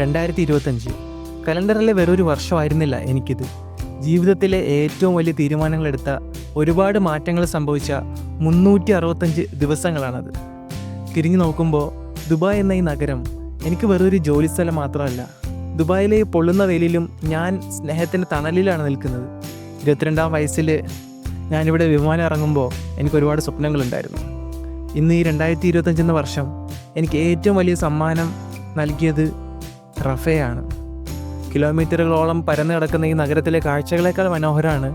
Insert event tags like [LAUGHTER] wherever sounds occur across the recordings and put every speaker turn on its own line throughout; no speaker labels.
രണ്ടായിരത്തി ഇരുപത്തഞ്ച് കലണ്ടറിലെ വെറൊരു വർഷമായിരുന്നില്ല എനിക്കിത് ജീവിതത്തിലെ ഏറ്റവും വലിയ തീരുമാനങ്ങളെടുത്ത ഒരുപാട് മാറ്റങ്ങൾ സംഭവിച്ച മുന്നൂറ്റി അറുപത്തഞ്ച് ദിവസങ്ങളാണത് തിരിഞ്ഞു നോക്കുമ്പോൾ ദുബായ് എന്ന ഈ നഗരം എനിക്ക് വെറൊരു ജോലി സ്ഥലം മാത്രമല്ല ദുബായിലെ പൊള്ളുന്ന വെയിലിലും ഞാൻ സ്നേഹത്തിൻ്റെ തണലിലാണ് നിൽക്കുന്നത് ഇരുപത്തിരണ്ടാം വയസ്സിൽ ഞാനിവിടെ വിമാനം ഇറങ്ങുമ്പോൾ എനിക്ക് ഒരുപാട് സ്വപ്നങ്ങളുണ്ടായിരുന്നു ഇന്ന് ഈ രണ്ടായിരത്തി ഇരുപത്തഞ്ചെന്ന വർഷം എനിക്ക് ഏറ്റവും വലിയ സമ്മാനം നൽകിയത് റഫയാണ് കിലോമീറ്ററുകളോളം പരന്നു കിടക്കുന്ന ഈ നഗരത്തിലെ കാഴ്ചകളേക്കാൾ മനോഹരമാണ്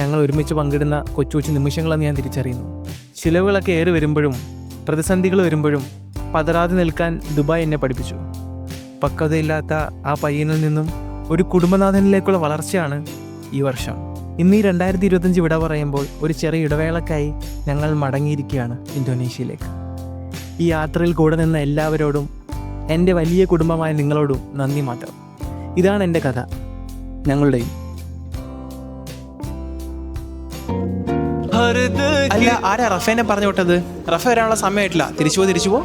ഞങ്ങൾ ഒരുമിച്ച് പങ്കിടുന്ന കൊച്ചു കൊച്ചു നിമിഷങ്ങളെന്ന് ഞാൻ തിരിച്ചറിയുന്നു ചിലവുകളൊക്കെ ഏറി വരുമ്പോഴും പ്രതിസന്ധികൾ വരുമ്പോഴും പതരാതെ നിൽക്കാൻ ദുബായ് എന്നെ പഠിപ്പിച്ചു പക്വതയില്ലാത്ത ആ പയ്യനിൽ നിന്നും ഒരു കുടുംബനാഥനിലേക്കുള്ള വളർച്ചയാണ് ഈ വർഷം ഇന്ന് ഈ രണ്ടായിരത്തി ഇരുപത്തഞ്ച് വിട പറയുമ്പോൾ ഒരു ചെറിയ ഇടവേളക്കായി ഞങ്ങൾ മടങ്ങിയിരിക്കുകയാണ് ഇന്തോനേഷ്യയിലേക്ക് ഈ യാത്രയിൽ കൂടെ നിന്ന എല്ലാവരോടും എൻ്റെ വലിയ കുടുംബമായ നിങ്ങളോടും നന്ദി മാത്രം ഇതാണ് എൻ്റെ കഥ ഞങ്ങളുടെയും അല്ല ആരാ റഫേനെ പറഞ്ഞു വിട്ടത് റഫ വരാനുള്ള സമയമായിട്ടില്ല തിരിച്ചു പോ തിരിച്ചു പോ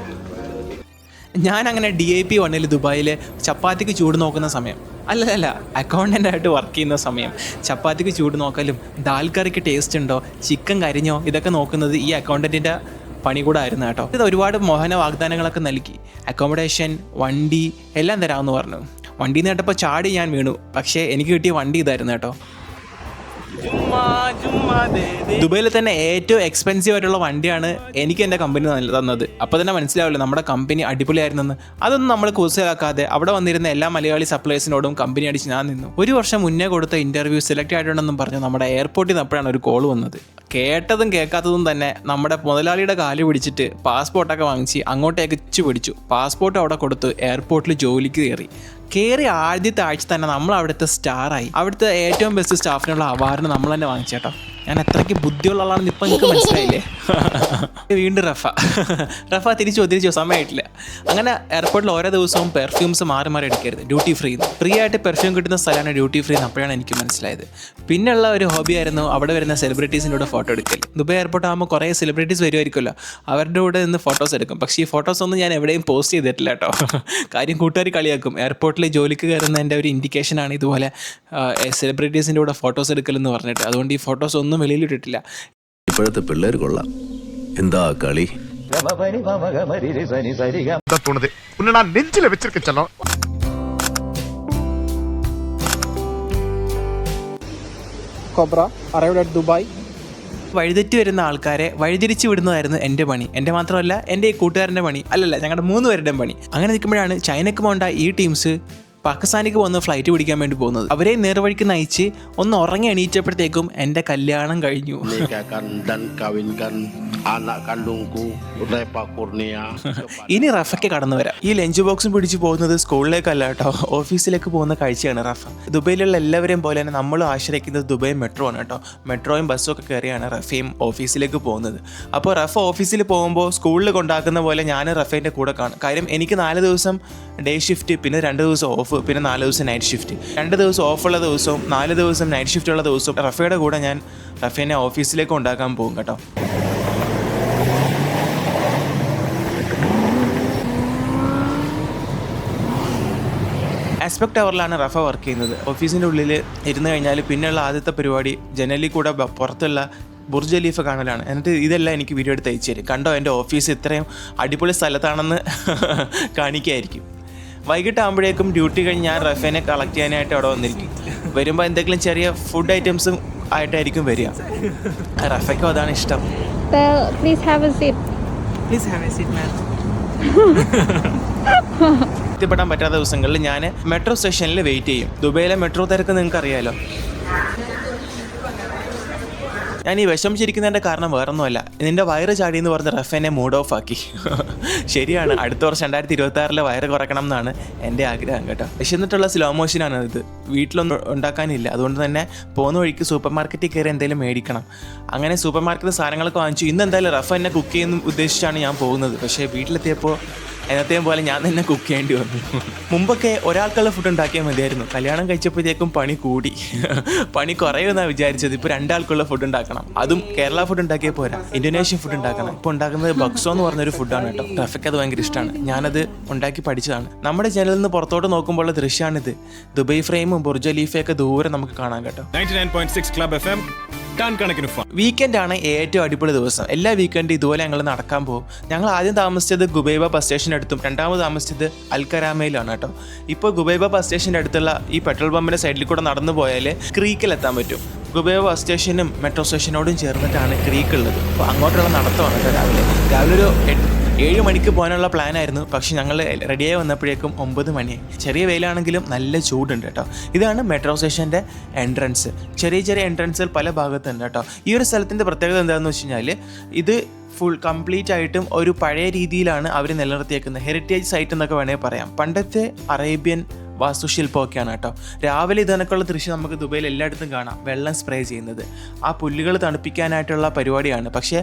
ഞാൻ അങ്ങനെ ഡി ഐ പി വണ്ണിൽ ദുബായിലെ ചപ്പാത്തിക്ക് ചൂട് നോക്കുന്ന സമയം അല്ലല്ല അക്കൗണ്ടൻ്റ് ആയിട്ട് വർക്ക് ചെയ്യുന്ന സമയം ചപ്പാത്തിക്ക് ചൂട് നോക്കലും ദാൽ കറിക്ക് ടേസ്റ്റ് ഉണ്ടോ ചിക്കൻ കരിഞ്ഞോ ഇതൊക്കെ നോക്കുന്നത് ഈ അക്കൗണ്ടൻറ്റിൻ്റെ പണി കൂടെ ആയിരുന്നു കേട്ടോ ഇത് ഒരുപാട് മോഹന വാഗ്ദാനങ്ങളൊക്കെ നൽകി അക്കോമഡേഷൻ വണ്ടി എല്ലാം തരാമെന്ന് പറഞ്ഞു വണ്ടി കേട്ടപ്പോൾ ചാടി ഞാൻ വീണു പക്ഷേ എനിക്ക് കിട്ടിയ വണ്ടി ഇതായിരുന്നു കേട്ടോ ദുബൈയിൽ തന്നെ ഏറ്റവും എക്സ്പെൻസീവ് ആയിട്ടുള്ള വണ്ടിയാണ് എനിക്ക് എൻ്റെ കമ്പനി തന്നത് അപ്പോൾ തന്നെ മനസ്സിലാവില്ല നമ്മുടെ കമ്പനി അടിപൊളിയായിരുന്നെന്ന് അതൊന്നും നമ്മൾ കൂസലാക്കാതെ അവിടെ വന്നിരുന്ന എല്ലാ മലയാളി സപ്ലൈസിനോടും കമ്പനി അടിച്ച് ഞാൻ നിന്നു ഒരു വർഷം മുന്നേ കൊടുത്ത ഇൻ്റർവ്യൂ സെലക്ട് ആയിട്ടുണ്ടെന്നും പറഞ്ഞു നമ്മുടെ എയർപോർട്ടിൽ നിന്ന് അപ്പോഴാണ് ഒരു കോൾ വന്നത് കേട്ടതും കേൾക്കാത്തതും തന്നെ നമ്മുടെ മുതലാളിയുടെ കാല് പിടിച്ചിട്ട് പാസ്പോർട്ടൊക്കെ വാങ്ങിച്ച് അങ്ങോട്ടേക്ക് ഇച്ചു പിടിച്ചു പാസ്പോർട്ട് അവിടെ കൊടുത്ത് എയർപോർട്ടിൽ ജോലിക്ക് കയറി കയറി ആദ്യത്തെ ആഴ്ച തന്നെ നമ്മൾ അവിടുത്തെ സ്റ്റാറായി അവിടുത്തെ ഏറ്റവും ബെസ്റ്റ് സ്റ്റാഫിനുള്ള അവാർഡ് നമ്മൾ തന്നെ വാങ്ങിച്ചേട്ടോ ഞാൻ അത്രയ്ക്ക് ബുദ്ധിയുള്ള ആളാണെന്ന് ഇപ്പം എനിക്ക് മനസ്സിലായില്ലേ [LAUGHS] വീണ്ടും റഫ റഫ തിരിച്ചു തിരിച്ചു സമയമായിട്ടില്ല അങ്ങനെ എയർപോർട്ടിൽ ഓരോ ദിവസവും പെർഫ്യൂംസ് മാറി മാറി എടുക്കരുത് ഡ്യൂട്ടി ഫ്രീ ഫ്രീ ആയിട്ട് പെർഫ്യൂം കിട്ടുന്ന സ്ഥലമാണ് ഡ്യൂട്ടി ഫ്രീ അപ്പോഴാണ് എനിക്ക് മനസ്സിലായത് പിന്നെയുള്ള ഒരു ഹോബിയായിരുന്നു അവിടെ വരുന്ന സെലിബ്രിറ്റീസിൻ്റെ കൂടെ ഫോട്ടോ എടുക്കൽ ദുബായ് എയർപോർട്ട് ആകുമ്പോൾ കുറേ സെലിബ്രിറ്റീസ് വരുമായിരിക്കുമല്ലോ അവരുടെ കൂടെ നിന്ന് ഫോട്ടോസ് എടുക്കും പക്ഷേ ഈ ഫോട്ടോസ് ഒന്നും ഞാൻ എവിടെയും പോസ്റ്റ് ചെയ്തിട്ടില്ല കേട്ടോ കാര്യം കൂട്ടുകാർ കളിയാക്കും എയർപോർട്ടിൽ ജോലിക്ക് കയറുന്നതിൻ്റെ ഒരു ഇൻഡിക്കേഷനാണ് ഇതുപോലെ സെലിബ്രിറ്റീസിൻ്റെ കൂടെ ഫോട്ടോസ് എടുക്കലെന്ന് പറഞ്ഞിട്ട് അതുകൊണ്ട് ഈ ഫോട്ടോസ് ഒന്നും ഒന്നും വെളിയിലിട്ടിട്ടില്ല ഇപ്പോഴത്തെ പിള്ളേർ കൊള്ളാം എന്താ കളി ദുബായ് വഴിതെറ്റി വരുന്ന ആൾക്കാരെ വഴിതിരിച്ചു വിടുന്നതായിരുന്നു എൻ്റെ പണി എൻ്റെ മാത്രമല്ല എൻ്റെ ഈ കൂട്ടുകാരന്റെ പണി അല്ലല്ല ഞങ്ങളുടെ മൂന്ന് പേരുടെയും പണി അങ്ങനെ നിൽക്കുമ്പോഴാണ് ചൈനക്ക് ചൈനക്കുമുണ്ടായ ഈ ടീംസ് പാകിസ്ഥാനിക്ക് വന്ന് ഫ്ലൈറ്റ് പിടിക്കാൻ വേണ്ടി പോകുന്നത് അവരെ നേർവഴിക്ക് നയിച്ച് ഒന്ന് ഉറങ്ങി എണീറ്റപ്പോഴത്തേക്കും എൻ്റെ കല്യാണം കഴിഞ്ഞു ഇനി റഫയ്ക്ക് കടന്നു വരാം ഈ ലഞ്ച് ബോക്സും പിടിച്ചു പോകുന്നത് സ്കൂളിലേക്കല്ല കേട്ടോ ഓഫീസിലേക്ക് പോകുന്ന കാഴ്ചയാണ് റഫ ദുബൈയിലുള്ള എല്ലാവരെയും പോലെ തന്നെ നമ്മൾ ആശ്രയിക്കുന്നത് ദുബായ് മെട്രോ ആണ് കേട്ടോ മെട്രോയും ബസ്സും ഒക്കെ കയറിയാണ് റഫയും ഓഫീസിലേക്ക് പോകുന്നത് അപ്പോൾ റഫ ഓഫീസിൽ പോകുമ്പോൾ സ്കൂളിൽ കൊണ്ടാക്കുന്ന പോലെ ഞാൻ റഫേൻ്റെ കൂടെ കാണും കാര്യം എനിക്ക് നാല് ദിവസം ഡേ ഷിഫ്റ്റ് പിന്നെ രണ്ട് ദിവസം ഓഫ് ഓഫ് പിന്നെ നാല് ദിവസം നൈറ്റ് ഷിഫ്റ്റ് രണ്ട് ദിവസം ഓഫുള്ള ദിവസവും നാല് ദിവസം നൈറ്റ് ഷിഫ്റ്റ് ഉള്ള ദിവസവും റഫയുടെ കൂടെ ഞാൻ റഫേനെ ഓഫീസിലേക്ക് ഉണ്ടാക്കാൻ പോകും കേട്ടോ ആസ്പെക്ട് അവറിലാണ് റഫ വർക്ക് ചെയ്യുന്നത് ഓഫീസിൻ്റെ ഉള്ളിൽ ഇരുന്ന് കഴിഞ്ഞാൽ പിന്നെയുള്ള ആദ്യത്തെ പരിപാടി ജനലിൽ കൂടെ പുറത്തുള്ള ബുർജ് അലീഫ് കാണലാണ് എന്നിട്ട് ഇതെല്ലാം എനിക്ക് വീഡിയോ എടുത്ത് അയച്ചു തരും കണ്ടോ എൻ്റെ ഓഫീസ് ഇത്രയും അടിപൊളി സ്ഥലത്താണെന്ന് [LAUGHS] കാണിക്കായിരിക്കും വൈകിട്ടാകുമ്പോഴേക്കും ഡ്യൂട്ടി കഴിഞ്ഞ് ഞാൻ റഫേനെ കളക്ട് ചെയ്യാനായിട്ട് അവിടെ വന്നിരിക്കും വരുമ്പോൾ എന്തെങ്കിലും ചെറിയ ഫുഡ് ഐറ്റംസും ആയിട്ടായിരിക്കും വരിക റഫയ്ക്കും അതാണ് ഇഷ്ടം please have a please have a എത്തിപ്പെടാൻ പറ്റാത്ത ദിവസങ്ങളിൽ ഞാൻ മെട്രോ സ്റ്റേഷനിൽ വെയിറ്റ് ചെയ്യും ദുബൈയിലെ മെട്രോ തിരക്ക് നിങ്ങൾക്ക് അറിയാലോ ഞാൻ ഈ വിഷമിച്ചിരിക്കുന്നതിൻ്റെ കാരണം വേറൊന്നുമല്ല നിന്റെ വയറ് ചാടി എന്ന് പറഞ്ഞ് റഫ് എന്നെ മൂഡ് ഓഫ് ആക്കി ശരിയാണ് അടുത്ത വർഷം രണ്ടായിരത്തി ഇരുപത്തി ആറിലെ വയറ് കുറക്കണം എന്നാണ് എൻ്റെ ആഗ്രഹം കേട്ടോ വിശന്നിട്ടുള്ള സ്ലോ മോഷനാണ് ഇത് വീട്ടിലൊന്നും ഉണ്ടാക്കാനില്ല അതുകൊണ്ട് തന്നെ പോകുന്ന വഴിക്ക് സൂപ്പർ മാർക്കറ്റിൽ കയറി എന്തെങ്കിലും മേടിക്കണം അങ്ങനെ സൂപ്പർ മാർക്കറ്റിൽ സാധനങ്ങളൊക്കെ വാങ്ങിച്ചു ഇന്ന് എന്തായാലും റഫ് എന്നെ കുക്ക് ചെയ്യുന്ന ഉദ്ദേശിച്ചാണ് ഞാൻ പോകുന്നത് പക്ഷേ വീട്ടിലെത്തിയപ്പോൾ എന്നത്തെയും പോലെ ഞാൻ തന്നെ കുക്ക് ചെയ്യേണ്ടി വന്നു മുമ്പൊക്കെ ഒരാൾക്കുള്ള ഫുഡ് ഉണ്ടാക്കിയാൽ മതിയായിരുന്നു കല്യാണം കഴിച്ചപ്പോഴത്തേക്കും പണി കൂടി പണി കുറയുമെന്നാണ് വിചാരിച്ചത് ഇപ്പോൾ രണ്ടാൾക്കുള്ള ഫുഡ് ഉണ്ടാക്കണം അതും കേരള ഫുഡ് ഉണ്ടാക്കിയാൽ പോരാ ഇന്തോനേഷ്യൻ ഫുഡ് ഉണ്ടാക്കണം ഇപ്പോൾ ഉണ്ടാക്കുന്നത് ബക്സോ എന്ന് പറഞ്ഞൊരു ഫുഡാണ് കേട്ടോ ട്രഫിക് അത് ഭയങ്കര ഇഷ്ടമാണ് ഞാനത് ഉണ്ടാക്കി പഠിച്ചതാണ് നമ്മുടെ ചാനലിൽ നിന്ന് പുറത്തോട്ട് നോക്കുമ്പോഴുള്ള ദൃശ്യമാണിത് ദുബൈ ഫ്രെയിമും ബുർജലീഫയൊക്കെ ദൂരെ നമുക്ക് കാണാം കേട്ടോ ninety nine point six club F M ton കണക്കിന് ഫൺ വീക്കെൻഡ് ആണ് ഏറ്റവും അടിപൊളി ദിവസം എല്ലാ വീക്കെൻഡും ഇതുപോലെ ഞങ്ങൾ നടക്കാൻ പോകും ഞങ്ങൾ ആദ്യം താമസിച്ചത് ഗുബൈബ ബസ് സ്റ്റേഷൻ്റെ അടുത്തും രണ്ടാമത് താമസിച്ചത് അൽക്കരാമയിലാണ് കേട്ടോ ഇപ്പോൾ ഗുബൈബ ബസ് സ്റ്റേഷൻ്റെ അടുത്തുള്ള ഈ പെട്രോൾ പമ്പിൻ്റെ സൈഡിൽ കൂടെ നടന്നു പോയാൽ ക്രീക്കിലെത്താൻ പറ്റും ഗുബൈബ ബസ് സ്റ്റേഷനും മെട്രോ സ്റ്റേഷനോടും ചേർന്നിട്ടാണ് ക്രീക്ക് ഉള്ളത് അപ്പോൾ അങ്ങോട്ടുള്ള നടത്തമാണ് കേട്ടോ രാവിലെ രാവിലെ ഒരു ഏഴ് മണിക്ക് പോകാനുള്ള പ്ലാനായിരുന്നു പക്ഷേ ഞങ്ങൾ റെഡിയായി വന്നപ്പോഴേക്കും ഒമ്പത് മണിയായി ചെറിയ വെയിലാണെങ്കിലും നല്ല ചൂടുണ്ട് കേട്ടോ ഇതാണ് മെട്രോ സ്റ്റേഷൻ്റെ എൻട്രൻസ് ചെറിയ ചെറിയ എൻട്രൻസുകൾ പല ഭാഗത്തുണ്ട് കേട്ടോ ഈ ഒരു സ്ഥലത്തിൻ്റെ പ്രത്യേകത എന്താണെന്ന് വെച്ച് കഴിഞ്ഞാൽ ഇത് ഫുൾ കംപ്ലീറ്റ് ആയിട്ടും ഒരു പഴയ രീതിയിലാണ് അവർ നിലനിർത്തിയേക്കുന്നത് ഹെറിറ്റേജ് സൈറ്റ് എന്നൊക്കെ വേണമെങ്കിൽ പറയാം പണ്ടത്തെ അറേബ്യൻ വാസ്തുശില്പമൊക്കെയാണ് കേട്ടോ രാവിലെ ഇതണക്കുള്ള ദൃശ്യം നമുക്ക് ദുബൈയിൽ എല്ലായിടത്തും കാണാം വെള്ളം സ്പ്രേ ചെയ്യുന്നത് ആ പുല്ലുകൾ തണുപ്പിക്കാനായിട്ടുള്ള പരിപാടിയാണ് പക്ഷേ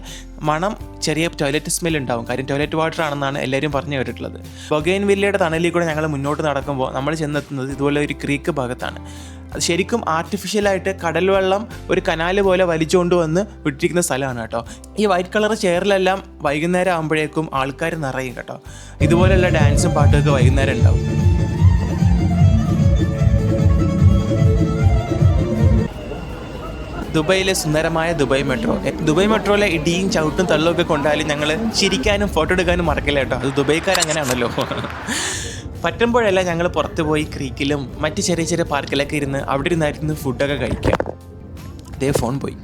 മണം ചെറിയ ടോയ്ലറ്റ് സ്മെൽ ഉണ്ടാവും കാര്യം ടോയ്ലറ്റ് വാട്ടർ ആണെന്നാണ് എല്ലാവരും പറഞ്ഞു കേട്ടിട്ടുള്ളത് ബൊഗൈൻ വില്ലയുടെ തണലിൽ കൂടെ ഞങ്ങൾ മുന്നോട്ട് നടക്കുമ്പോൾ നമ്മൾ ചെന്നെത്തുന്നത് ഇതുപോലെ ഒരു ക്രീക്ക് ഭാഗത്താണ് അത് ശരിക്കും ആർട്ടിഫിഷ്യലായിട്ട് കടൽ വെള്ളം ഒരു കനാല് പോലെ വലിച്ചുകൊണ്ട് വന്ന് വിട്ടിരിക്കുന്ന സ്ഥലമാണ് കേട്ടോ ഈ വൈറ്റ് കളർ ചെയറിലെല്ലാം വൈകുന്നേരം ആകുമ്പോഴേക്കും ആൾക്കാർ നിറയും കേട്ടോ ഇതുപോലെയുള്ള ഡാൻസും പാട്ടുമൊക്കെ വൈകുന്നേരം ഉണ്ടാവും ദുബൈയിലെ സുന്ദരമായ ദുബായ് മെട്രോ ദുബായ് മെട്രോയിലെ ഇടിയും ചവിട്ടും തള്ളും ഒക്കെ കൊണ്ടാലും ഞങ്ങൾ ചിരിക്കാനും ഫോട്ടോ എടുക്കാനും മറക്കില്ല കേട്ടോ അത് ദുബൈക്കാർ അങ്ങനെയാണല്ലോ പറ്റുമ്പോഴെല്ലാം ഞങ്ങൾ പുറത്ത് പോയി ക്രീക്കിലും മറ്റ് ചെറിയ ചെറിയ പാർക്കിലൊക്കെ ഇരുന്ന് അവിടെ ഇരുന്നായിരുന്നു ഫുഡൊക്കെ കഴിക്കാം ഇതേ ഫോൺ പോയി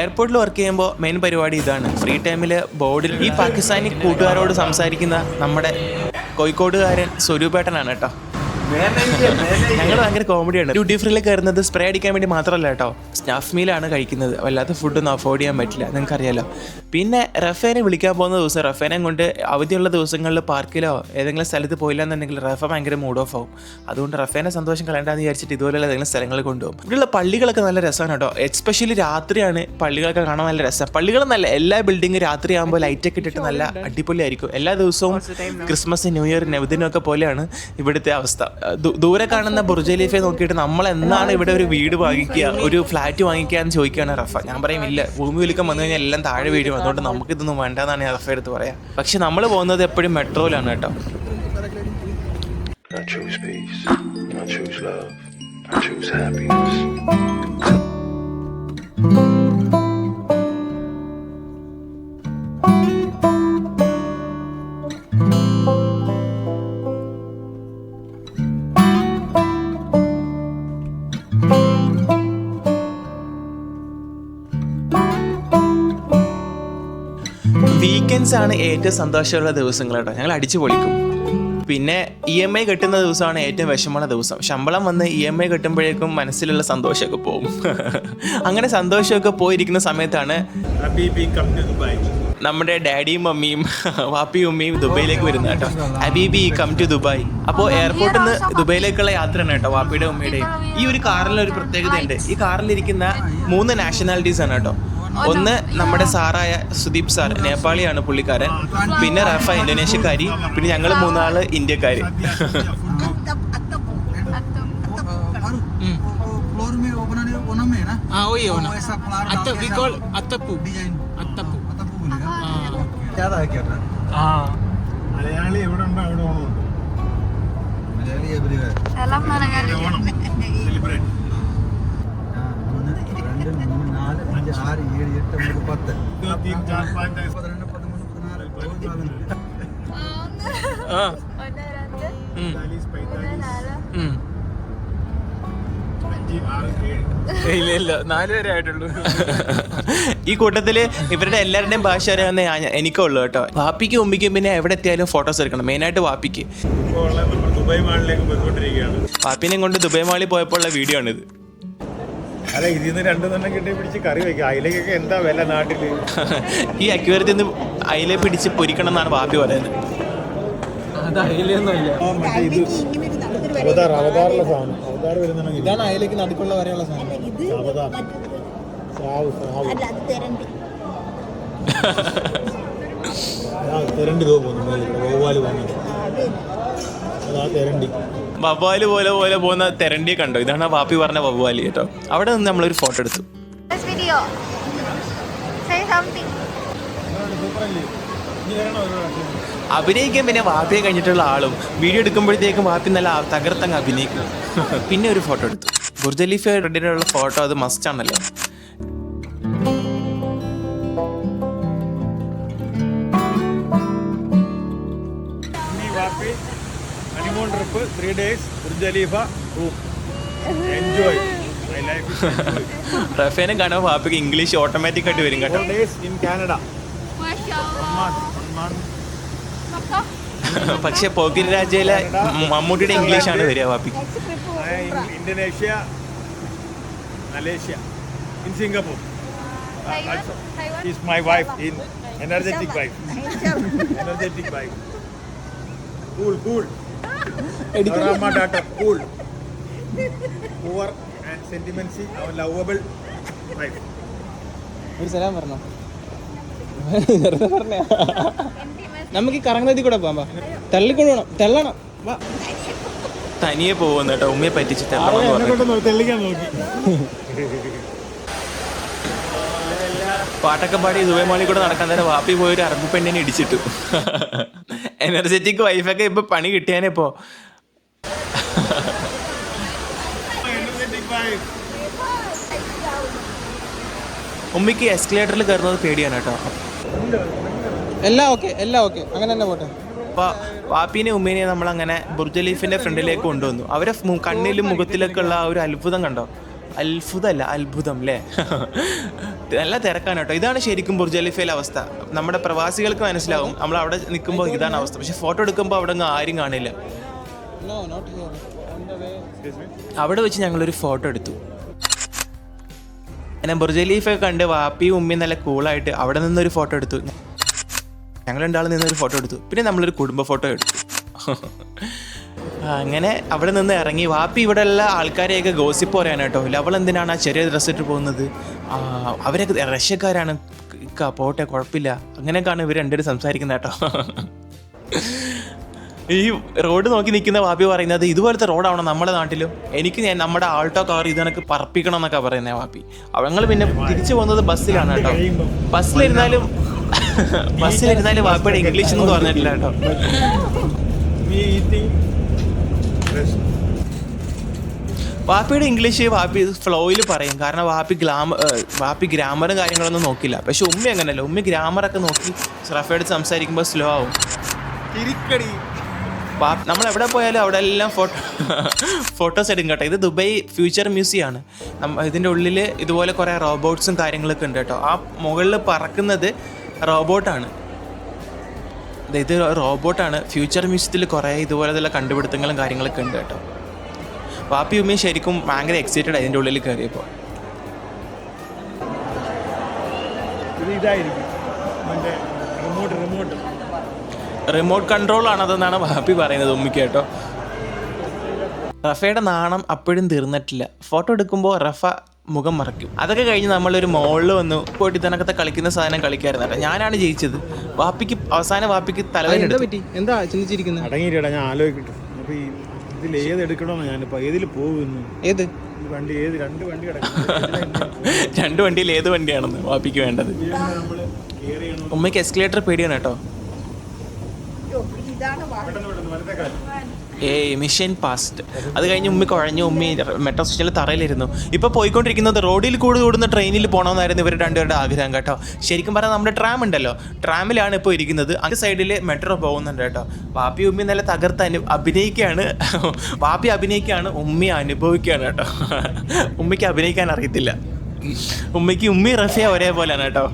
എയർപോർട്ടിൽ വർക്ക് ചെയ്യുമ്പോൾ മെയിൻ പരിപാടി ഇതാണ് ഫ്രീ ടൈമിൽ ബോർഡിൽ ഈ പാകിസ്ഥാനി കൂട്ടുകാരോട് സംസാരിക്കുന്ന നമ്മുടെ കോഴിക്കോടുകാരൻ സ്വരൂപേട്ടനാണ് കേട്ടോ ഞങ്ങൾ ഭയങ്കര കോമഡിയാണ് ഡ്യൂട്ടി ഫ്രീയിൽ കയറുന്നത് സ്പ്രേ അടിക്കാൻ വേണ്ടി മാത്രമല്ല കേട്ടോ സ്നാഫ് മീലാണ് കഴിക്കുന്നത് വല്ലാത്ത ഫുഡൊന്നും അഫോർഡ് ചെയ്യാൻ പറ്റില്ല നിങ്ങൾക്കറിയാലോ പിന്നെ റഫേനെ വിളിക്കാൻ പോകുന്ന ദിവസം റഫേനെ കൊണ്ട് അവധിയുള്ള ദിവസങ്ങളിൽ പാർക്കിലോ ഏതെങ്കിലും സ്ഥലത്ത് പോയില്ല എന്നുണ്ടെങ്കിൽ റഫ ഭയങ്കര മൂഡ് ഓഫ് ആവും അതുകൊണ്ട് റഫേനെ സന്തോഷം കളയണ്ടെന്ന് വിചാരിച്ചിട്ട് ഇതുപോലെ ഏതെങ്കിലും സ്ഥലങ്ങളിൽ കൊണ്ടുപോകും ഇവിടെയുള്ള പള്ളികളൊക്കെ നല്ല രസമാണ് കേട്ടോ എക്സ്പെഷ്യലി രാത്രിയാണ് പള്ളികളൊക്കെ കാണാൻ നല്ല രസം പള്ളികൾ നല്ല എല്ലാ ബിൽഡിങ്ങും രാത്രിയാകുമ്പോൾ ലൈറ്റൊക്കെ ഇട്ടിട്ട് നല്ല അടിപൊളിയായിരിക്കും എല്ലാ ദിവസവും ക്രിസ്മസ് ന്യൂ ഇയർ നവദിനമൊക്കെ പോലെയാണ് ഇവിടുത്തെ അവസ്ഥ ദൂരെ കാണുന്ന ബുർജലീഫെ നോക്കിയിട്ട് നമ്മൾ എന്നാണ് ഇവിടെ ഒരു വീട് വാങ്ങിക്കുക ഒരു ഫ്ലാറ്റ് വാങ്ങിക്കുക എന്ന് ചോദിക്കുകയാണ് റഫ ഞാൻ പറയും ഇല്ല ഭൂമി വിൽക്കാൻ വന്നു കഴിഞ്ഞാൽ എല്ലാം താഴെ വീഴും അതുകൊണ്ട് നമുക്കിതൊന്നും വേണ്ടെന്നാണ് ഞാൻ അഫ എടുത്ത് പറയാം പക്ഷെ നമ്മൾ പോകുന്നത് എപ്പോഴും മെട്രോയിലാണ് കേട്ടോ I choose I choose happiness. Weekends ആണ് ഏറ്റവും സന്തോഷമുള്ള ദിവസങ്ങൾ കേട്ടോ ഞങ്ങൾ അടിച്ചു പൊളിക്കും പിന്നെ ഇ എം ഐ കെട്ടുന്ന ദിവസമാണ് ഏറ്റവും വിഷമമുള്ള ദിവസം ശമ്പളം വന്ന് ഇ എം ഐ കെട്ടുമ്പോഴേക്കും മനസ്സിലുള്ള സന്തോഷമൊക്കെ പോകും [LAUGHS] അങ്ങനെ സന്തോഷമൊക്കെ പോയിരിക്കുന്ന സമയത്താണ് നമ്മുടെ ഡാഡിയും മമ്മിയും വാപ്പിയും ഉമ്മയും ദുബൈയിലേക്ക് വരുന്ന കേട്ടോ ഹബീബി കം ടു ദുബായ് അപ്പോൾ എയർപോർട്ടിൽ നിന്ന് ദുബൈയിലേക്കുള്ള യാത്രയാണ് കേട്ടോ വാപ്പിയുടെ ഉമ്മയുടെയും ഈ ഒരു കാറിൽ ഒരു പ്രത്യേകതയുണ്ട് ഈ കാറിലിരിക്കുന്ന മൂന്ന് നാഷണാലിറ്റീസ് ആണ് കേട്ടോ ഒന്ന് നമ്മുടെ സാറായ സുദീപ് സാർ നേപ്പാളിയാണ് പുള്ളിക്കാരൻ പിന്നെ റഫ ഇന്തോനേഷ്യക്കാരി പിന്നെ ഞങ്ങൾ മൂന്നാള് ഇന്ത്യക്കാര് മലയാളി എവിടെ ഉണ്ടോ അവിടെ ഓണമുണ്ട് മലയാളി എവിടെ സെലിബ്രേറ്റ് രണ്ട് മൂന്ന് നാല് അഞ്ച് ആറ് ഏഴ് എട്ട് ഒമ്പത് പത്ത് പതിനൊന്ന് പതിമൂന്ന് പതിനാല് ഇല്ല ഇല്ല നാല് വരെ ആയിട്ടുള്ളൂ ഈ കൂട്ടത്തില് ഇവരുടെ എല്ലാവരുടെയും ഭാഷ അറിയാവുന്ന എനിക്കുള്ളൂ കേട്ടോ വാപ്പിക്ക് ഉമ്മിക്കും പിന്നെ എവിടെ എത്തിയാലും ഫോട്ടോസ് എടുക്കണം മെയിനായിട്ട് വാപ്പിക്ക് ദുബായ് മാളിലേക്ക് പോയിക്കൊണ്ടിരിക്കുകയാണ് വാപ്പിനെ കൊണ്ട് ദുബായ് മാളിൽ ഉള്ള വീഡിയോ ആണിത് അല്ല ഇതിൽ നിന്ന് രണ്ടെണ്ണം കിട്ടി പിടിച്ച് കറി വെക്കുക അയിലേക്കൊക്കെ എന്താ വില നാട്ടിൽ ഈ അക്യൂരത്തിൽ നിന്ന് അയില പിടിച്ച് പൊരിക്കണം എന്നാണ് ബാപ്പി പറയുന്നത് അവതാർ അവതാറുള്ള സാധനം അവതാർ വരുന്നുണ്ടെങ്കിൽ ഇതാണ് അയിലേക്ക് നടുക്കുള്ള വരെയുള്ള സാധനം തെരണ്ടി പോകുന്നു അതാ തെരണ്ടി വവ്വാലി പോലെ പോലെ പോകുന്ന തെരണ്ടി കണ്ടോ ഇതാണ് ആ വാപ്പി പറഞ്ഞ വവ്വാലി കേട്ടോ അവിടെ നിന്ന് നമ്മളൊരു ഫോട്ടോ എടുത്തു അഭിനയിക്കാൻ പിന്നെ വാപ്പിയെ കഴിഞ്ഞിട്ടുള്ള ആളും വീഡിയോ എടുക്കുമ്പോഴത്തേക്കും വാപ്പി നല്ല തകർത്തങ്ങ് അഭിനയിക്കും [LAUGHS] പിന്നെ ഒരു ഫോട്ടോ എടുത്തു ബുർജലീഫ് റെഡിനുള്ള ഫോട്ടോ അത് മസ്റ്റ് ആണല്ലോ ക്യാമ്പ് ത്രീ ഡേയ്സ് ഒരു ജലീഫ എൻജോയ് റഫേനും കാണുമ്പോൾ പാപ്പയ്ക്ക് ഇംഗ്ലീഷ് ഓട്ടോമാറ്റിക് ആയിട്ട് വരും കേട്ടോ ഇൻ കാനഡ പക്ഷെ പോക്കിൻ രാജ്യയിലെ മമ്മൂട്ടിയുടെ ഇംഗ്ലീഷ് ആണ് വരിക പാപ്പിക്ക് Indonesia Malaysia in Singapore is my wife in energetic wife energetic wife cool cool cool and ഒരു സലാം പറഞ്ഞോ വെറുതെ പറഞ്ഞ നമുക്ക് ഈ കറങ്ങുന്നതിൽ കൂടെ പോകാം തള്ളിക്കൊടുക്കണം തള്ളണം വാ തനിയെ പോകുന്ന ഉമ്മയെ പറ്റിച്ച് തള്ളണം തെളിക്കാൻ നോക്കി [LAUGHS] പാട്ടൊക്കെ പാടി ദുബൈ മോളിൽ കൂടെ നടക്കാൻ തന്നെ വാപ്പി പോയി ഒരു അറബി പെണ്ണിനെ ഇടിച്ചിട്ടു എനർജറ്റിക് വൈഫൊക്കെ ഇപ്പൊ പണി കിട്ടിയാനേ ഇപ്പോ ഉമ്മിക്ക് എസ്കലേറ്ററിൽ കയറുന്നത് പേടിയാണ് കേട്ടോ എല്ലാം ഓക്കെ എല്ലാം ഓക്കെ അങ്ങനെ തന്നെ പോട്ടെ അപ്പോൾ വാപ്പീനെ ഉമ്മീനെയും നമ്മളങ്ങനെ ബുർജലീഫിൻ്റെ ഫ്രണ്ടിലേക്ക് കൊണ്ടുവന്നു അവരെ കണ്ണിലും മുഖത്തിലൊക്കെ ഉള്ള ആ ഒരു അത്ഭുതം കണ്ടോ അത്ഭുതമല്ല അത്ഭുതം അല്ലേ നല്ല തിരക്കാണ് കേട്ടോ ഇതാണ് ശരിക്കും ബുർജലിഫയിലെ അവസ്ഥ നമ്മുടെ പ്രവാസികൾക്ക് മനസ്സിലാവും നമ്മൾ അവിടെ നിൽക്കുമ്പോൾ ഇതാണ് അവസ്ഥ പക്ഷെ ഫോട്ടോ എടുക്കുമ്പോൾ അവിടെ ആരും കാണില്ല അവിടെ വെച്ച് ഞങ്ങളൊരു ഫോട്ടോ എടുത്തു അങ്ങനെ ബുർജ് കണ്ട് വാപ്പി ഉമ്മി നല്ല കൂളായിട്ട് അവിടെ നിന്നൊരു ഫോട്ടോ എടുത്തു ഞങ്ങൾ രണ്ടാൾ നിന്നൊരു ഫോട്ടോ എടുത്തു പിന്നെ നമ്മളൊരു കുടുംബ ഫോട്ടോ എടുത്തു അങ്ങനെ അവിടെ നിന്ന് ഇറങ്ങി വാപ്പി ഇവിടെ ഉള്ള ആൾക്കാരെയൊക്കെ ഗോസിപ്പ് പറയാൻ കേട്ടോ ലവൾ എന്തിനാണ് ആ ചെറിയ ഇട്ട് പോകുന്നത് അവരൊക്കെ റഷ്യക്കാരാണ് പോട്ടെ കുഴപ്പമില്ല അങ്ങനെയൊക്കെയാണ് ഇവർ രണ്ടുപേരും സംസാരിക്കുന്നത് കേട്ടോ ഈ റോഡ് നോക്കി നിൽക്കുന്ന വാപ്പി പറയുന്നത് ഇതുപോലത്തെ റോഡാണോ നമ്മുടെ നാട്ടിലും എനിക്ക് ഞാൻ നമ്മുടെ ആൾട്ടോ കാർ ഇത് പറപ്പിക്കണം എന്നൊക്കെ പറയുന്നത് വാപ്പി അവങ്ങൾ പിന്നെ തിരിച്ചു പോകുന്നത് ബസ്സിലാണ് കേട്ടോ ബസ്സിലിരുന്നാലും [LAUGHS] ബസ്സിലിരുന്നാലും വാപ്പിയുടെ ഇംഗ്ലീഷ് എന്ന് പറഞ്ഞിട്ടില്ല കേട്ടോ വാപ്പിയുടെ ഇംഗ്ലീഷ് വാപ്പി ഫ്ലോയിൽ പറയും കാരണം വാപ്പി ഗ്ലാമർ വാപ്പി ഗ്രാമറും കാര്യങ്ങളൊന്നും നോക്കില്ല പക്ഷെ ഉമ്മ അങ്ങനെയല്ല ഉമ്മ ഗ്രാമറൊക്കെ നോക്കി റഫയോട് സംസാരിക്കുമ്പോൾ സ്ലോ ആവും തിരിക്കടി നമ്മൾ എവിടെ പോയാലും അവിടെ എല്ലാം ഫോട്ടോ ഫോട്ടോസ് എടുക്കും കേട്ടോ ഇത് ദുബൈ ഫ്യൂച്ചർ മ്യൂസിയം ആണ് ഇതിൻ്റെ ഉള്ളിൽ ഇതുപോലെ കുറേ റോബോട്ട്സും കാര്യങ്ങളൊക്കെ ഉണ്ട് കേട്ടോ ആ മുകളിൽ പറക്കുന്നത് റോബോട്ടാണ് ഇത് റോബോട്ടാണ് ഫ്യൂച്ചർ മ്യൂസിയത്തിൽ കുറേ ഇതുപോലെ തന്നെ കണ്ടുപിടുത്തങ്ങളും കാര്യങ്ങളൊക്കെ ഉണ്ട് കേട്ടോ വാപ്പി ഉമ്മയും ശരിക്കും ഭയങ്കര എക്സൈറ്റഡ് അതിൻ്റെ ഉള്ളിൽ കയറിയപ്പോൾ റിമോട്ട് കൺട്രോൾ ആണതെന്നാണ് വാപ്പി പറയുന്നത് ഉമ്മിക്ക് കേട്ടോ റഫയുടെ നാണം അപ്പോഴും തീർന്നിട്ടില്ല ഫോട്ടോ എടുക്കുമ്പോൾ റഫ മുഖം മറയ്ക്കും അതൊക്കെ കഴിഞ്ഞ് നമ്മളൊരു മോളിൽ വന്ന് പോയിട്ട് ഇതിനകത്ത് കളിക്കുന്ന സാധനം കളിക്കായിരുന്നു ഞാനാണ് ജയിച്ചത് വാപ്പിക്ക് അവസാന വാപ്പിക്ക് എന്താ ചിന്തിച്ചിരിക്കുന്നത് ഞാൻ വണ്ടി ഏത് രണ്ട് വണ്ടി [LAUGHS] രണ്ട് വണ്ടിയിൽ ഏത് വണ്ടിയാണെന്ന് വാപ്പിക്ക് വേണ്ടത് ഉമ്മയ്ക്ക് എസ്കലേറ്റർ പേടിയാണ് കേട്ടോ ഇതാണ് ഏ മിഷൻ പാസ്റ്റ് അത് കഴിഞ്ഞ് ഉമ്മി കുഴഞ്ഞു ഉമ്മി മെട്രോ സ്റ്റേഷനിൽ തറയിലിരുന്നു ഇപ്പോൾ പോയിക്കൊണ്ടിരിക്കുന്നത് റോഡിൽ കൂടി കൂടുന്ന ട്രെയിനിൽ പോകണമെന്നായിരുന്നു ഇവർ രണ്ടുപേരുടെ ആഗ്രഹം കേട്ടോ ശരിക്കും പറഞ്ഞാൽ നമ്മുടെ ട്രാം ഉണ്ടല്ലോ ട്രാമിലാണ് ഇപ്പോൾ ഇരിക്കുന്നത് അത് സൈഡിൽ മെട്രോ പോകുന്നുണ്ട് കേട്ടോ വാപ്പി ഉമ്മി നല്ല തകർത്ത് അനു അഭിനയിക്കുകയാണ് വാപ്പി അഭിനയിക്കുകയാണ് ഉമ്മി അനുഭവിക്കുകയാണ് കേട്ടോ ഉമ്മിക്ക് അഭിനയിക്കാൻ അറിയത്തില്ല ഉമ്മയ്ക്ക് ഉമ്മി റഫിയ ഒരേപോലെയാണ് കേട്ടോ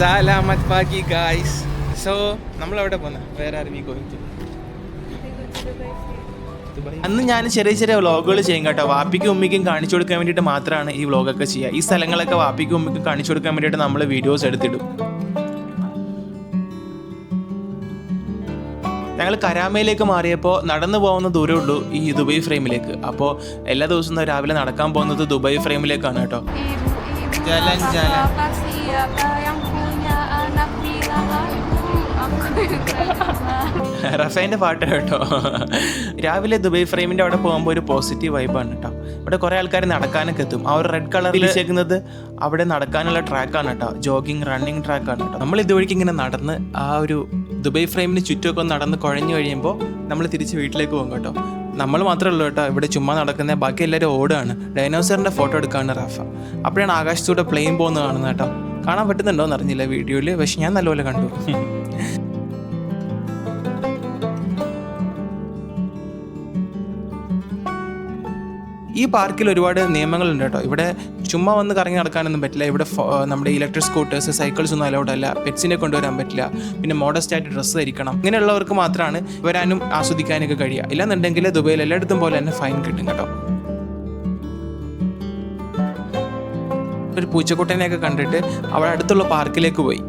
സലാമത് ബാക്കി ഗായ്സ് സോ നമ്മൾ എവിടെ പോന്നെ വേറെ ആരും ഈ ഗോയിങ് അന്ന് ഞാൻ ചെറിയ ചെറിയ വ്ളോഗുകൾ ചെയ്യും കേട്ടോ വാപ്പിക്കും ഉമ്മിക്കും കാണിച്ചു കൊടുക്കാൻ വേണ്ടിയിട്ട് മാത്രമാണ് ഈ വ്ളോഗൊക്കെ ചെയ്യുക ഈ സ്ഥലങ്ങളൊക്കെ വാപ്പിക്കും ഉമ്മിക്കും കാണിച്ചു കൊടുക്കാൻ വേണ്ടിയിട്ട് നമ്മൾ വീഡിയോസ് എടുത്തിടും ഞങ്ങൾ കരാമയിലേക്ക് മാറിയപ്പോൾ നടന്നു പോകുന്ന ദൂരേ ഉള്ളൂ ഈ ദുബായ് ഫ്രെയിമിലേക്ക് അപ്പോൾ എല്ലാ ദിവസവും രാവിലെ നടക്കാൻ പോകുന്നത് ദുബായ് ഫ്രെയിമിലേക്കാണ് കേട്ടോ ജലം ജലം [LAUGHS] റഫേന്റെ പാട്ട് കേട്ടോ രാവിലെ ദുബൈ ഫ്രെയിമിന്റെ അവിടെ പോകുമ്പോൾ ഒരു പോസിറ്റീവ് വൈബാണ് കേട്ടോ ഇവിടെ കുറേ ആൾക്കാർ നടക്കാനൊക്കെ എത്തും അവർ റെഡ് കളറിൽ ചേക്കുന്നത് അവിടെ നടക്കാനുള്ള ട്രാക്കാണ് കേട്ടോ ജോഗിങ് റണ്ണിങ് ട്രാക്കാണ് കേട്ടോ നമ്മൾ ഇതുവഴിക്ക് ഇങ്ങനെ നടന്ന് ആ ഒരു ദുബൈ ഫ്രെയിമിന് ചുറ്റുമൊക്കെ നടന്ന് കുഴഞ്ഞു കഴിയുമ്പോൾ നമ്മൾ തിരിച്ച് വീട്ടിലേക്ക് പോകും കേട്ടോ നമ്മൾ മാത്രമേ ഉള്ളൂ കേട്ടോ ഇവിടെ ചുമ്മാ നടക്കുന്ന ബാക്കി എല്ലാവരും ഓടാണ് ഡൈനോസറിൻ്റെ ഫോട്ടോ എടുക്കാണ് റാഫ അപ്പോഴാണ് ആകാശത്തൂടെ പ്ലെയിൻ പോകുന്നത് കാണുന്നത് കേട്ടോ കാണാൻ പറ്റുന്നുണ്ടോ എന്നറിഞ്ഞില്ല വീഡിയോയിൽ പക്ഷെ ഞാൻ നല്ലപോലെ കണ്ടു ഈ പാർക്കിൽ ഒരുപാട് നിയമങ്ങളുണ്ട് കേട്ടോ ഇവിടെ ചുമ്മാ വന്ന് കറങ്ങി നടക്കാനൊന്നും പറ്റില്ല ഇവിടെ നമ്മുടെ ഇലക്ട്രിക് സ്കൂട്ടേഴ്സ് സൈക്കിൾസ് ഒന്നും അലൗഡ് അല്ല പെറ്റ്സിനെ കൊണ്ടുവരാൻ പറ്റില്ല പിന്നെ മോഡസ്റ്റ് ആയിട്ട് ഡ്രസ്സ് ധരിക്കണം ഇങ്ങനെയുള്ളവർക്ക് മാത്രമാണ് വരാനും ആസ്വദിക്കാനൊക്കെ കഴിയുക ഇല്ലാന്നുണ്ടെങ്കിൽ ദുബൈയിൽ എല്ലായിടത്തും പോലെ തന്നെ ഫൈൻ കിട്ടും കേട്ടോ ഒരു പൂച്ചക്കുട്ടനെയൊക്കെ കണ്ടിട്ട് അവിടെ അടുത്തുള്ള പാർക്കിലേക്ക് പോയി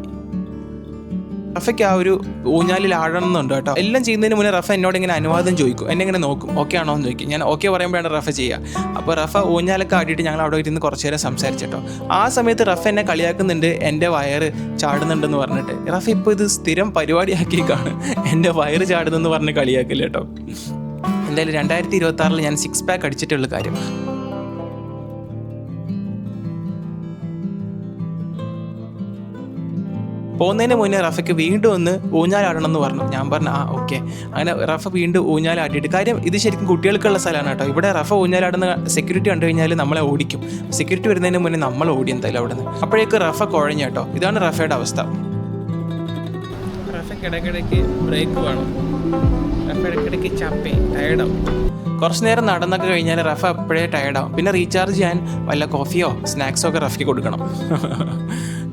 റഫയ്ക്ക് ആ ഒരു ഊഞ്ഞാലിൽ ആഴണമെന്നുണ്ട് കേട്ടോ എല്ലാം ചെയ്യുന്നതിന് മുന്നേ റഫ എന്നോട് ഇങ്ങനെ അനുവാദം ചോദിക്കും എന്നെ ഇങ്ങനെ നോക്കും ഓക്കെ ആണോ എന്ന് ചോദിക്കും ഞാൻ ഓക്കെ പറയുമ്പോഴാണ് റഫ ചെയ്യുക അപ്പോൾ റഫ ഊഞ്ഞാലൊക്കെ ആടിയിട്ട് ഞങ്ങൾ അവിടെ ഇരുന്ന് കുറച്ച് നേരം സംസാരിച്ചിട്ടോ ആ സമയത്ത് റഫ എന്നെ കളിയാക്കുന്നുണ്ട് എൻ്റെ വയറ് ചാടുന്നുണ്ടെന്ന് പറഞ്ഞിട്ട് റഫ ഇപ്പോൾ ഇത് സ്ഥിരം പരിപാടിയാക്കിയേക്കാണ് എൻ്റെ വയറ് ചാടുന്നെന്ന് പറഞ്ഞ് കളിയാക്കില്ല കേട്ടോ എന്തായാലും രണ്ടായിരത്തി ഇരുപത്തി ആറിൽ ഞാൻ സിക്സ് പാക്ക് അടിച്ചിട്ടുള്ള കാര്യം പോകുന്നതിന് മുന്നേ റഫയ്ക്ക് വീണ്ടും ഒന്ന് ഊഞ്ഞാലാടണം എന്ന് പറഞ്ഞു ഞാൻ പറഞ്ഞു ആ ഓക്കെ അങ്ങനെ റഫ വീണ്ടും ഊഞ്ഞാലാട്ടിയിട്ട് കാര്യം ഇത് ശരിക്കും കുട്ടികൾക്കുള്ള സ്ഥലമാണ് കേട്ടോ ഇവിടെ റഫ ഊഞ്ഞാലാടുന്ന സെക്യൂരിറ്റി കണ്ടു കഴിഞ്ഞാൽ നമ്മളെ ഓടിക്കും സെക്യൂരിറ്റി വരുന്നതിന് മുന്നേ നമ്മൾ ഓടി എന്തായാലും അവിടെ നിന്ന് അപ്പോഴേക്ക് റഫ കുഴഞ്ഞു കേട്ടോ ഇതാണ് റഫയുടെ അവസ്ഥ ബ്രേക്ക് വേണം കുറച്ച് നേരം നടന്നൊക്കെ കഴിഞ്ഞാൽ റഫ് അപ്പോഴേ ടയർഡാവും പിന്നെ റീചാർജ് ചെയ്യാൻ വല്ല കോഫിയോ സ്നാക്സോ ഒക്കെ റഫയ്ക്ക് കൊടുക്കണം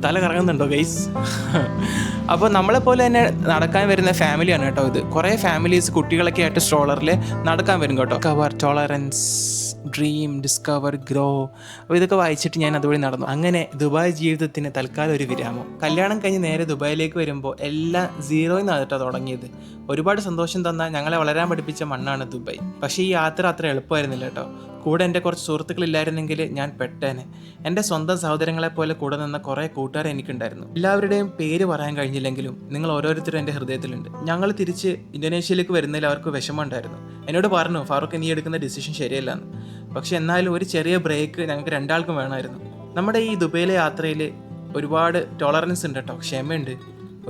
തല കറങ്ങുന്നുണ്ടോ ഗൈസ് അപ്പോൾ നമ്മളെപ്പോലെ തന്നെ നടക്കാൻ വരുന്ന ഫാമിലിയാണ് കേട്ടോ ഇത് കുറേ ഫാമിലീസ് കുട്ടികളൊക്കെ ആയിട്ട് സ്ട്രോളറിൽ നടക്കാൻ വരും കേട്ടോ cover tolerance dream discover grow അപ്പോൾ ഇതൊക്കെ വായിച്ചിട്ട് ഞാൻ അതുവഴി നടന്നു അങ്ങനെ ദുബായ് ജീവിതത്തിന് തൽക്കാലം ഒരു വിരാമം കല്യാണം കഴിഞ്ഞ് നേരെ ദുബായിലേക്ക് വരുമ്പോൾ എല്ലാം സീറോയിൽ നിന്നാണ് കേട്ടോ തുടങ്ങിയത് ഒരുപാട് സന്തോഷം തന്ന ഞങ്ങളെ വളരാൻ പഠിപ്പിച്ച മണ്ണാണ് ദുബായ് പക്ഷേ ഈ യാത്ര അത്ര എളുപ്പമായിരുന്നില്ല കേട്ടോ കൂടെ എൻ്റെ കുറച്ച് സുഹൃത്തുക്കളില്ലായിരുന്നെങ്കിൽ ഞാൻ പെട്ടേനെ എൻ്റെ സ്വന്തം സഹോദരങ്ങളെ പോലെ കൂടെ നിന്ന കുറേ കൂട്ടുകാർ എനിക്കുണ്ടായിരുന്നു എല്ലാവരുടെയും പേര് പറയാൻ കഴിഞ്ഞില്ലെങ്കിലും നിങ്ങൾ ഓരോരുത്തരും എൻ്റെ ഹൃദയത്തിലുണ്ട് ഞങ്ങൾ തിരിച്ച് ഇന്തോനേഷ്യയിലേക്ക് വരുന്നതിൽ അവർക്ക് വിഷമമുണ്ടായിരുന്നു എന്നോട് പറഞ്ഞു ഫാറൂഖ് നീ എടുക്കുന്ന ഡിസിഷൻ ശരിയല്ല എന്ന് പക്ഷെ എന്നാലും ഒരു ചെറിയ ബ്രേക്ക് ഞങ്ങൾക്ക് രണ്ടാൾക്കും വേണമായിരുന്നു നമ്മുടെ ഈ ദുബൈയിലെ യാത്രയിൽ ഒരുപാട് ടോളറൻസ് ഉണ്ട് കേട്ടോ ക്ഷമയുണ്ട്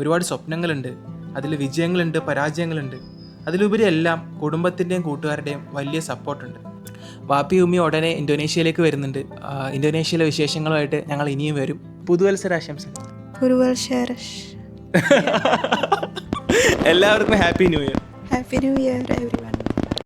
ഒരുപാട് സ്വപ്നങ്ങളുണ്ട് അതിൽ വിജയങ്ങളുണ്ട് പരാജയങ്ങളുണ്ട് അതിലുപരി എല്ലാം കുടുംബത്തിൻ്റെയും കൂട്ടുകാരുടെയും വലിയ സപ്പോർട്ടുണ്ട് വാപ്പി ഉമ്മി ഉടനെ ഇന്തോനേഷ്യയിലേക്ക് വരുന്നുണ്ട് ഇന്തോനേഷ്യയിലെ വിശേഷങ്ങളുമായിട്ട് ഞങ്ങൾ ഇനിയും വരും പുതുവത്സരാശംസ [LAUGHS] എല്ലാവർക്കും happy new year happy new year one